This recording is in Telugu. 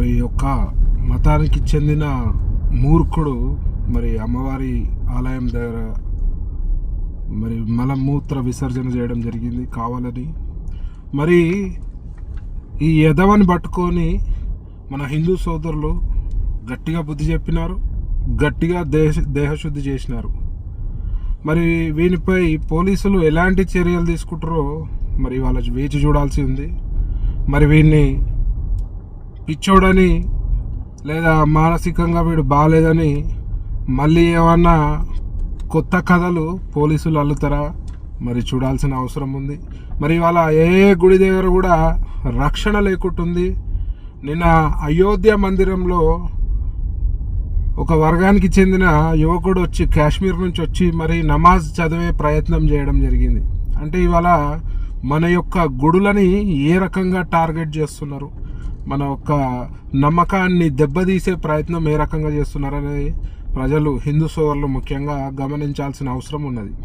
మరి యొక్క మతానికి చెందిన మూర్ఖుడు మరి అమ్మవారి ఆలయం దగ్గర మరి మలమూత్ర విసర్జన చేయడం జరిగింది కావాలని. మరి ఈ యదవని పట్టుకొని మన హిందూ సోదరులు గట్టిగా బుద్ధి చెప్పినారు గట్టిగా దేహ దేహశుద్ధి చేసినారు. మరి వీనిపై పోలీసులు ఎలాంటి చర్యలు తీసుకుంటారో మరి వాళ్ళ వేచి చూడాల్సి ఉంది. మరి వీన్ని పిచ్చోడని లేదా మానసికంగా వీడు బాగాలేదని మళ్ళీ ఏమన్నా కొత్త కథలు పోలీసులు అల్లుతారా? మరి చూడాల్సిన అవసరం ఉంది. మరి ఇవాళ ఏ గుడి దగ్గర కూడా రక్షణ లేకుంటుంది. నిన్న అయోధ్య మందిరంలో ఒక వర్గానికి చెందిన యువకుడు వచ్చి కాశ్మీర్ నుంచి వచ్చి మరి నమాజ్ చదివే ప్రయత్నం చేయడం జరిగింది. అంటే ఇవాళ మన యొక్క గుడులని ఏ రకంగా టార్గెట్ చేస్తున్నారు? మన యొక్క నమ్మకాన్ని దెబ్బతీసే ప్రయత్నం ఏ రకంగా చేస్తున్నారనేది ప్రజలు హిందూ సోదరులు ముఖ్యంగా గమనించాల్సిన అవసరం ఉన్నది.